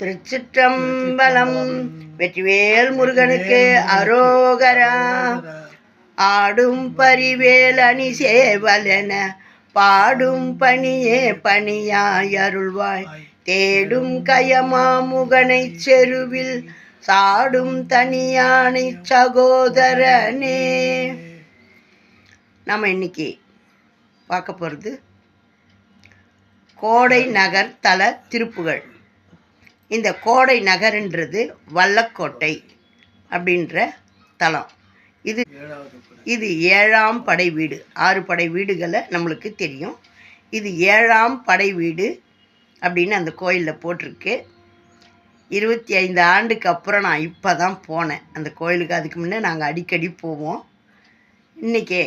திருச்சிற்றம்பலம். வெற்றிவேல் முருகனுக்கு அரோகரா. ஆடும் பரிவேல் அணி சேவலென பாடும் பணியே பணியாய் அருள்வாய். தேடும் கயமா முகனைச் செருவில் சாடும் தனியானை சகோதரனே. நம்ம இன்னைக்கு பார்க்க போகிறது கோடை நகர் தல திருப்புகழ் இந்த கோடை நகர்ன்றது வல்லக்கோட்டை அப்படின்ற தலம். இது இது ஏழாம் படை வீடு. ஆறு படை வீடுகளை நம்மளுக்கு தெரியும். இது ஏழாம் படை வீடு அப்படின்னு அந்த கோயிலில் போட்டிருக்கு. இருபத்தி ஐந்து ஆண்டுக்கு அப்புறம் நான் இப்போ தான் போனேன். அந்த கோயிலுக்கு அதுக்கு முன்னே நாங்கள் அடிக்கடி போவோம். இன்றைக்கே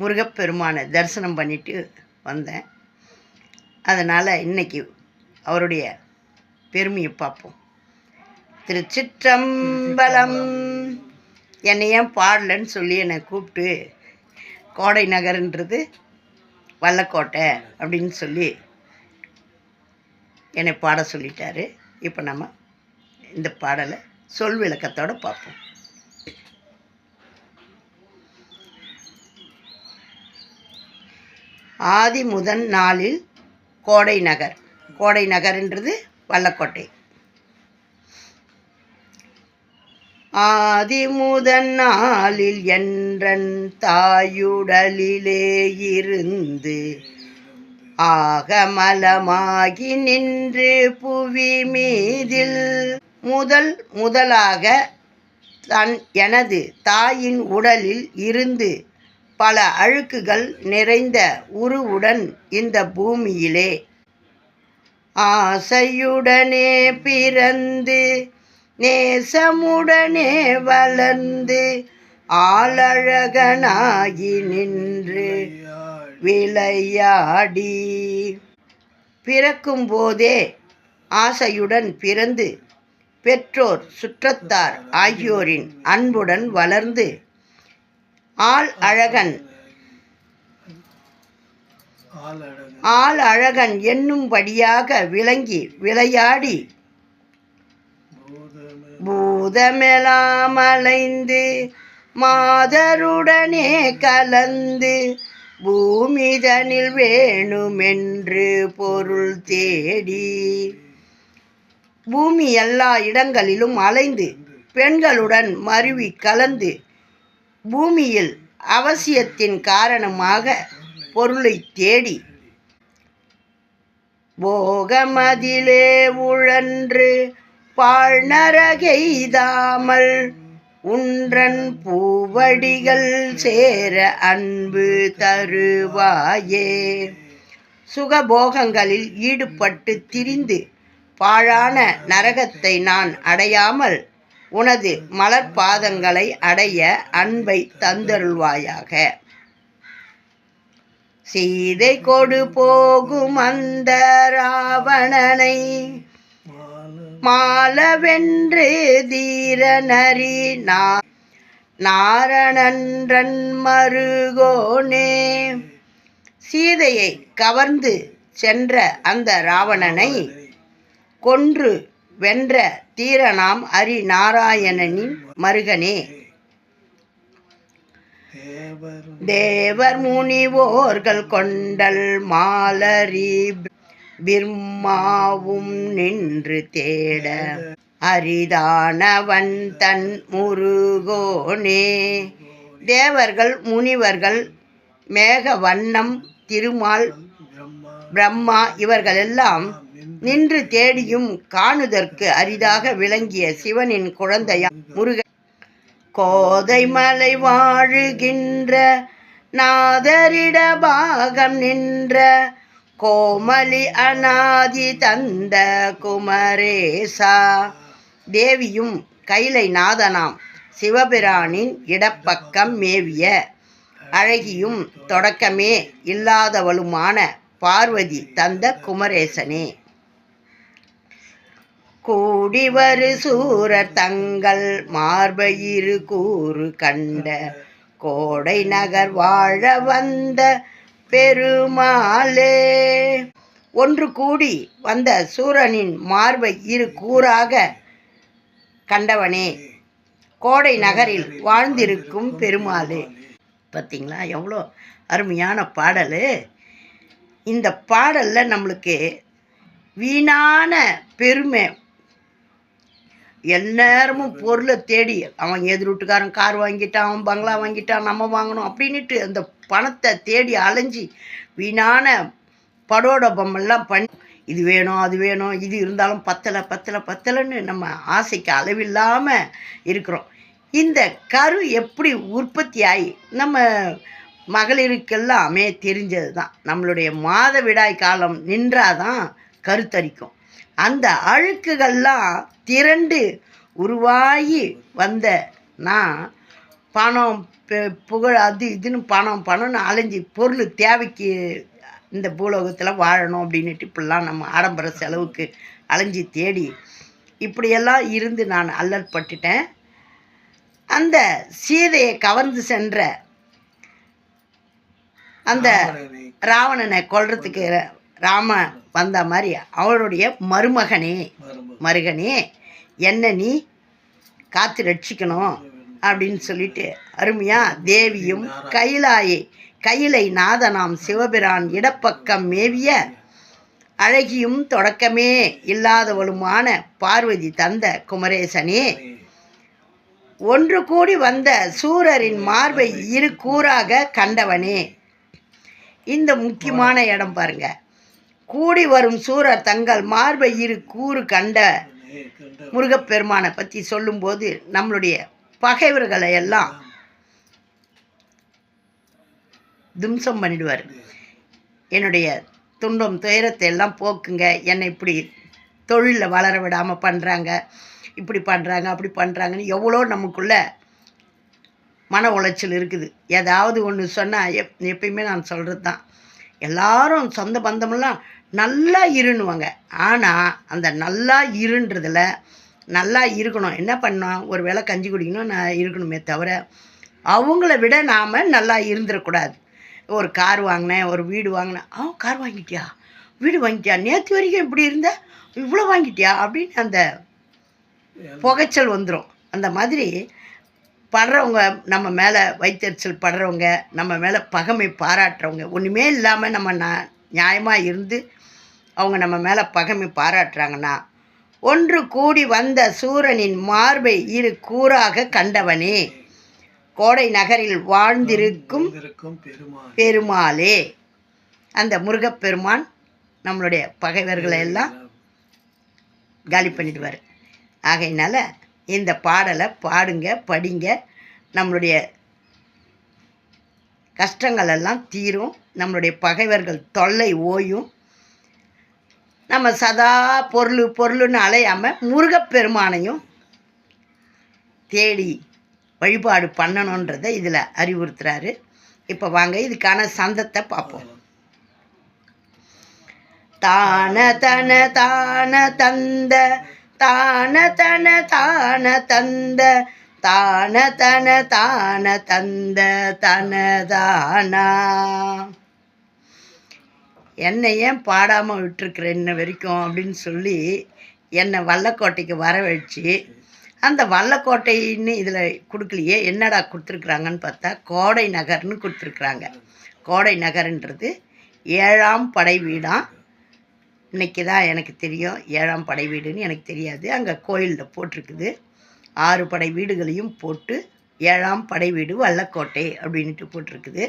முருகப்பெருமானை தரிசனம் பண்ணிட்டு வந்தேன். அதனால் இன்னைக்கு அவருடைய பெருமையை பார்ப்போம். திருச்சிற்றம்பலம். என்னை ஏன் பாடலன்னு சொல்லி என்னை கூப்பிட்டு கோடை நகர்ன்றது வல்லக்கோட்டை அப்படின்னு சொல்லி என்னை பாட சொல்லிட்டாரு. இப்போ நம்ம இந்த பாடலை சொல் விளக்கத்தோடு பார்ப்போம். ஆதி முதன் நாளில் கோடை நகர். கோடை நகர்ன்றது வல்லக்கோட்டை. ஆதிமுதன் நாளில் என்றன் தாயுடலிலே இருந்து ஆகமலமாகி நின்று புவி மீதில் முதல் முதலாக தன் எனது தாயின் உடலில் இருந்து பல அழுக்குகள் நிறைந்த உருவுடன் இந்த பூமியிலே ஆசையுடனே பிறந்து நேசமுடனே வளர்ந்து ஆளழகனாகி நின்று விளையாடி. பிறக்கும் போதே ஆசையுடன் பிறந்து பெற்றோர் சுற்றத்தார் ஆகியோரின் அன்புடன் வளர்ந்து ஆள் அழகன் ஆள் அழகன் என்னும்படியாக விளங்கி விளையாடி பூதமெலாம் அலைந்து மாதருடனே கலந்து பூமிதனில் வேணுமென்று பொருள் தேடி பூமி எல்லா இடங்களிலும் அலைந்து பெண்களுடன் மருவி கலந்து பூமியில் அவசியத்தின் காரணமாக பொருளை தேடி. போகமதிலே உழன்று பாழ்நரகெய்தாமல் உன்றன் பூவடிகள் சேர அன்பு தருவாயே. சுகபோகங்களில் ஈடுபட்டு திரிந்து பாழான நரகத்தை நான் அடையாமல் உனது மலர்பாதங்களை அடைய அன்பை தந்தருள்வாயாக. சீதை கொடு போகும் அந்த ராவணனை. மாலவென்று தீரநரி நா நாரணன்றன் மருகோனே. சீதையை கவர்ந்து சென்ற அந்த ராவணனை கொன்று வென்ற தீரனாம் அரி நாராயணனின் மருகனே. தேவர் முனிவோர்கள் கொண்டல் மாலரி பிர்மாவும் நின்று தேட அரிதானவன் தன் முருகோனே. தேவர்கள் முனிவர்கள் மேக வண்ணம் திருமால் பிரம்மா இவர்களெல்லாம் நின்று தேடியும் காணுதற்கு அரிதாக விளங்கிய சிவனின் குழந்தையா முருக கோதை மலை வாழுகின்ற நாதரிட பாகம் நின்ற கோமலி அநாதி தந்த குமரேசா. தேவியும் கைலை நாதனாம் சிவபிரானின் இடப்பக்கம் மேவிய அழகியும் தொடக்கமே இல்லாதவளுமான பார்வதி தந்த குமரேசனே. கூடிவரு சூரர் தங்கள் மார்பயிரு கூறு கண்ட கோடை நகர் வாழ வந்த பெருமாளே. ஒன்று கூடி வந்த சூரனின் மார்பை இரு கூறாக கண்டவனே கோடை நகரில் வாழ்ந்திருக்கும் பெருமாளே. பார்த்தீங்களா எவ்வளோ அருமையான பாடல். இந்த பாடலில் நம்மளுக்கு வீணான பெருமை எந்நேரமும் பொருளை தேடி அவன் எதிர் வீட்டுக்காரன் கார் வாங்கிட்டான் அவன் பங்களா வாங்கிட்டான் நம்ம வாங்கணும் அப்படின்ட்டு அந்த பணத்தை தேடி அலைஞ்சி வீணான படோட பொம்மெல்லாம் பண்ணி இது வேணும் அது வேணும் இது இருந்தாலும் பத்தலை பத்தலை பத்தலைன்னு நம்ம ஆசைக்கு அளவில்லாமல் இருக்கிறோம். இந்த கரு எப்படி உற்பத்தி ஆகி நம்ம மகளிருக்கெல்லாமே தெரிஞ்சது தான் நம்மளுடைய மாதவிடாய் காலம் நின்றாதான் கருத்தரிக்கும் அந்த அழுக்குகள்லாம் திரண்டு உருவாகி வந்த நான் பணம் புகழ் அது இதுன்னு பணம் பணம்னு அலைஞ்சி பொருள் தேவைக்கு இந்த பூலோகத்தில் வாழணும் அப்படின்னுட்டு இப்படிலாம் நம்ம ஆடம்பர செலவுக்கு அலைஞ்சி தேடி இப்படியெல்லாம் இருந்து நான் அல்லல் பட்டுட்டேன். அந்த சீதையை கவர்ந்து சென்ற அந்த ராவணனை கொல்றதுக்கு ராம வந்த மாதிரி அவருடைய மருமகனே மருகனே என்ன நீ காத்து ரட்சிக்கணும் அப்படின்னு சொல்லிட்டு அருமையா தேவியும் கைலாயை கையிலை நாதனாம் சிவபிரான் இடப்பக்கம் மேவிய அழகியும் தொடக்கமே இல்லாதவளுமான பார்வதி தந்த குமரேசனே ஒன்று கூடி வந்த சூரரின் மார்பை இரு கூறாக கண்டவனே. இந்த முக்கியமான இடம் பாருங்க. கூடி வரும் சூரர் தங்கள் மார்பை இரு கூறு கண்ட முருகப்பெருமானை பற்றி சொல்லும்போது நம்மளுடைய பகைவர்களை எல்லாம் தும்சம் பண்ணிடுவார். என்னுடைய துன்பம் துயரத்தை எல்லாம் போக்குங்க. என்னை இப்படி தொழிலில் வளர விடாமல் பண்ணுறாங்க இப்படி பண்ணுறாங்க அப்படி பண்ணுறாங்கன்னு எவ்வளோ நமக்குள்ள மன உளைச்சல் இருக்குது. ஏதாவது ஒன்று சொன்னால் எப் எப்பயுமே நான் சொல்கிறது தான் எல்லாரும் சொந்த பந்தமெல்லாம் நல்லா இருன்னுவாங்க. ஆனால் அந்த நல்லா இருன்றதில் நல்லா இருக்கணும். என்ன பண்ணோம் ஒரு வேளை கஞ்சி குடிக்கணும் நான் இருக்கணுமே தவிர அவங்கள விட நாம் நல்லா இருந்துடக்கூடாது ஒரு கார் வாங்கினேன் ஒரு வீடு வாங்கினேன். ஆ கார் வாங்கிட்டியா? வீடு வாங்கிட்டியா? நேற்று வரைக்கும் இப்படி இருந்த? இவ்வளோ வாங்கிட்டியா? அப்படின்னு அந்த புகைச்சல் வந்துடும் அந்த மாதிரி படுறவங்க நம்ம மேலே வைத்தறிச்சல் படுறவங்க நம்ம மேலே பகைமை பாராட்டுறவங்க ஒன்றுமே இல்லாமல் நம்ம ந நியாயமாக இருந்து அவங்க நம்ம மேலே பகைமை பாராட்டுறாங்கன்னா ஒன்று கூடி வந்த சூரனின் மார்பை இரு கூறாக கண்டவனே கோடை நகரில் வாழ்ந்திருக்கும் பெருமாளே. அந்த முருகப்பெருமான் நம்மளுடைய பகைவர்களை எல்லாம் காலி பண்ணிடுவார் ஆகையினால இந்த பாடலை பாடுங்க படிங்க. நம்மளுடைய கஷ்டங்கள் எல்லாம் தீரும். நம்மளுடைய பகைவர்கள் தொல்லை ஓயும். நம்ம சதா பொருள் பொருள்னு அலையாமல் முருகப்பெருமானையும் தேடி வழிபாடு பண்ணணுன்றதை இதில் அறிவுறுத்துறாரு. இப்போ வாங்க இதுக்கான சந்தத்தை பார்ப்போம். தான தன தான தந்த தான தன தான தந்த தான தன தான தந்த தனதானா என்னை ஏன் பாடாமல் விட்டுருக்குற இன்ன வரைக்கும் அப்படின்னு சொல்லி என்னை வல்லக்கோட்டைக்கு வர வச்சு அந்த வல்லக்கோட்டைன்னு இதில் கொடுக்கலையே என்னடா கொடுத்துருக்குறாங்கன்னு பார்த்தா கோடை நகர்னு கொடுத்துருக்குறாங்க. கோடை நகர்ன்றது ஏழாம் படை வீடாம் இன்னைக்கு தான் எனக்கு தெரியும் ஏழாம் படை வீடுன்னு எனக்கு தெரியாது. அங்கே கோயிலில் போட்டிருக்குது. ஆறு படை வீடுகளையும் போட்டு ஏழாம் படை வீடு வல்லக்கோட்டை அப்படின்ட்டு போட்டிருக்குது.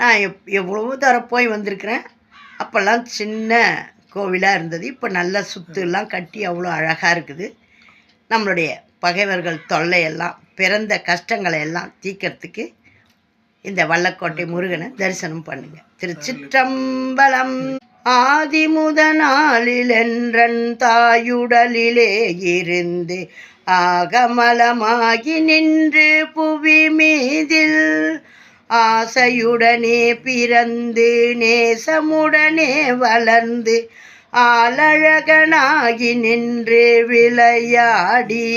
நான் எப் எவ்வளவோ தூரம் போய் வந்திருக்கிறேன். அப்போல்லாம் சின்ன கோவிலாக இருந்தது. இப்போ நல்லா சுற்றுலாம் கட்டி அவ்வளோ அழகாக இருக்குது. நம்மளுடைய பகைவர்கள் தொல்லையெல்லாம் பிறந்த கஷ்டங்களை எல்லாம் தீக்கிறதுக்கு இந்த வல்லக்கோட்டை முருகனை தரிசனம் பண்ணுங்க. திருச்சிற்றம்பலம் ஆதிமுத நாளில் என்றன் தாயுடலிலே இருந்து ஆகமலமாகி நின்று புவி மீதில் ஆசையுடனே பிறந்து நேசமுடனே வளர்ந்து ஆலழகனாகி நின்று விளையாடி.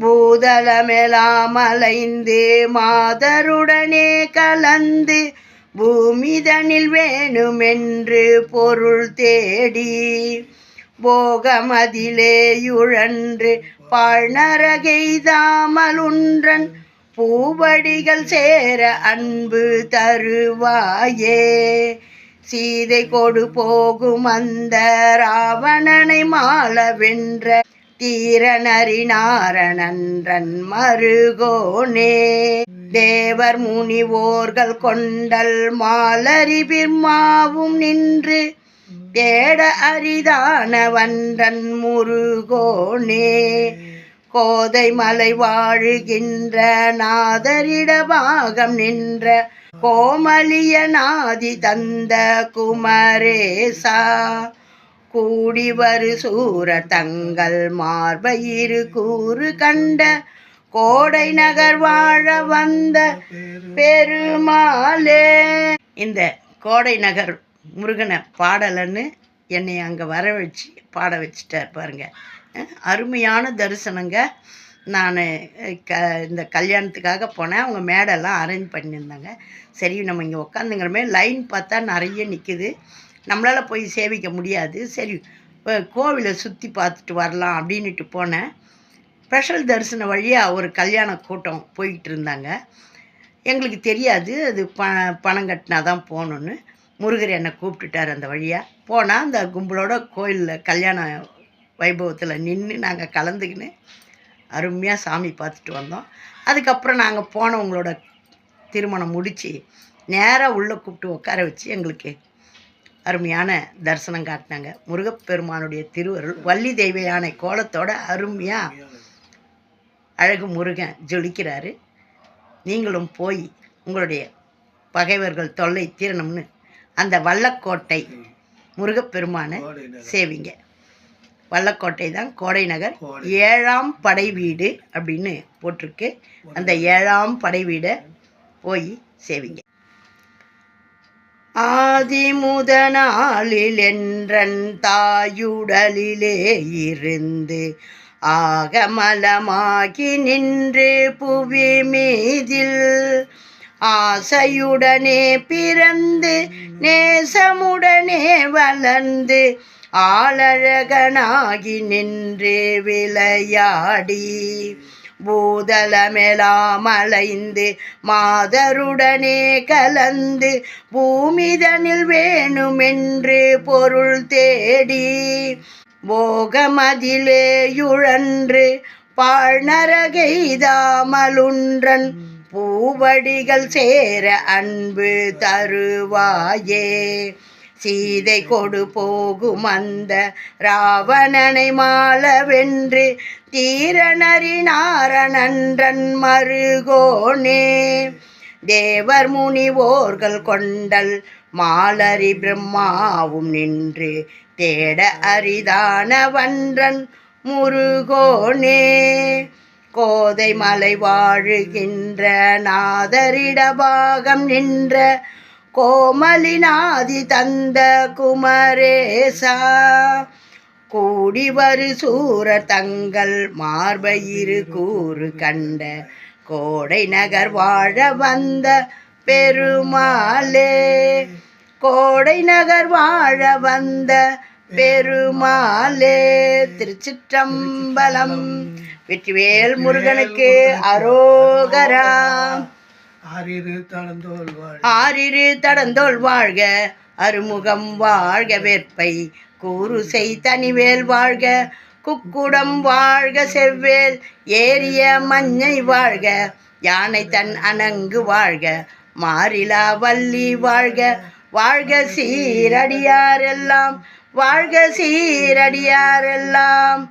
பூதலமெலாம் அலைந்து மாதருடனே கலந்து பூமிதனில் வேணுமென்று பொருள் தேடி. போகமதிலே யுழன்று பாழ்நரகை தாமலுன்றன் பூவடிகள் சேர அன்பு தருவாயே. சீதை கொடு போகும் அந்த ராவணனை மாள வென்ற தீரனறிநாரணன்றன் மருகோனே. தேவர் முனிவோர்கள் கொண்டல் மாலரி பிர்மாவும் நின்று தேட அரிதானவன்றன் முருகோனே. கோதை மலை வாழுகின்ற நாதரிட பாகம் நின்ற கோமலிய நாதி தந்த குமரேசா. கூடி வரு சூர தங்கள் மார்பயிரு கூறு கண்ட கோடை நகர் வாழ வந்த பெருமாளே. இந்த கோடை நகர் முருகனை பாடலன்னு என்னை அங்கே வர வச்சு பாட வச்சுட்டார் பாருங்க. அருமையான தரிசனங்க. நான் க இந்த கல்யாணத்துக்காக போனேன். அவங்க மேடெல்லாம் அரேஞ்ச் பண்ணியிருந்தாங்க. சரி நம்ம இங்கே உட்காந்துங்கிறமே லைன் பார்த்தா நிறைய நிற்குது நம்மளால் போய் சேவிக்க முடியாது. சரி கோவிலை சுற்றி பார்த்துட்டு வரலாம் அப்படின்ட்டு போனேன். ஸ்பெஷல் தரிசன வழியாக ஒரு கல்யாண கூட்டம் போய்கிட்டு இருந்தாங்க. எங்களுக்கு தெரியாது அது ப பணம் கட்டினா தான் போகணுன்னு முருகர் என்னை கூப்பிட்டுட்டார் அந்த வழியாக போனால் அந்த கும்பலோட கோயிலில் கல்யாணம் வைபவத்தில் நின்று நாங்கள் கலந்துக்கின்னு அருமையாக சாமி பார்த்துட்டு வந்தோம். அதுக்கப்புறம் நாங்கள் போனவங்களோட திருமணம் முடித்து நேராக உள்ளே கூப்பிட்டு உட்கார வச்சு எங்களுக்கு அருமையான தரிசனம் காட்டினாங்க. முருகப்பெருமானுடைய திருவருள் வள்ளி தெய்வ யானை கோலத்தோட அருமையாக அழகு முருகன் ஜொலிக்கிறாரு. நீங்களும் போய் உங்களுடைய பகைவர்கள் தொல்லை தீரணும்னு அந்த வல்லக்கோட்டை முருகப்பெருமானை சேவிங்க. வல்லக்கோட்டை தான் கோடை நகர். ஏழாம் படை வீடு அப்படின்னு போட்டிருக்கு. அந்த ஏழாம் படை வீடை போய் சேவிங்க. ஆதி முதனாளில் என்றன் தாயுடலிலே இருந்து ஆகமலமாகி நின்று புவி மீதில் ஆசையுடனே பிறந்து நேசமுடனே வளர்ந்து ஆளழகனாகி நின்றே விளையாடி பூதலமெலாம் அலைந்து மாதருடனே கலந்து பூமிதனில் வேணுமென்று பொருள் தேடி போகமதிலேயுழன்று பாழ்நரகைதாமலுன்றன் பூவடிகள் சேர அன்பு தருவாயே. சீதை கொடு போகும் அந்த ராவணனை மாலவென்று வென்று தீரனறிநாரணன்றன் மருகோனே. தேவர் முனிவோர்கள் கொண்டல் மாலரி பிரம்மாவும் நின்று தேட அரிதான வன்றன் முருகோனே. கோதை மலை வாழுகின்ற நாதரிடபாகம் நின்ற கோமலிநாதி தந்த குமரேசா. கூடி வரு சூர தங்கள் மார்பயிரு கூறு கண்ட கோடை நகர் வாழ வந்த பெருமாளே. கோடை நகர் வாழ வந்த பெருமாளே. திருச்சிற்றம்பலம் வெற்றிவேல் முருகனுக்கு அரோகரா. ஆறிரு தடந்தோல் வாழ் ஆறிரு தடந்தோல் வாழ்க அருமுகம் வாழ்க வேற்பை கூறுசை தனிவேல் வாழ்க குக்குடம் வாழ்க செவ்வேல் ஏரிய மஞ்சை வாழ்க யானை தன் அணங்கு வாழ்க மாறிலா வள்ளி வாழ்க வாழ்க சீரடியாரெல்லாம் வாழ்க சீரடியாரெல்லாம்.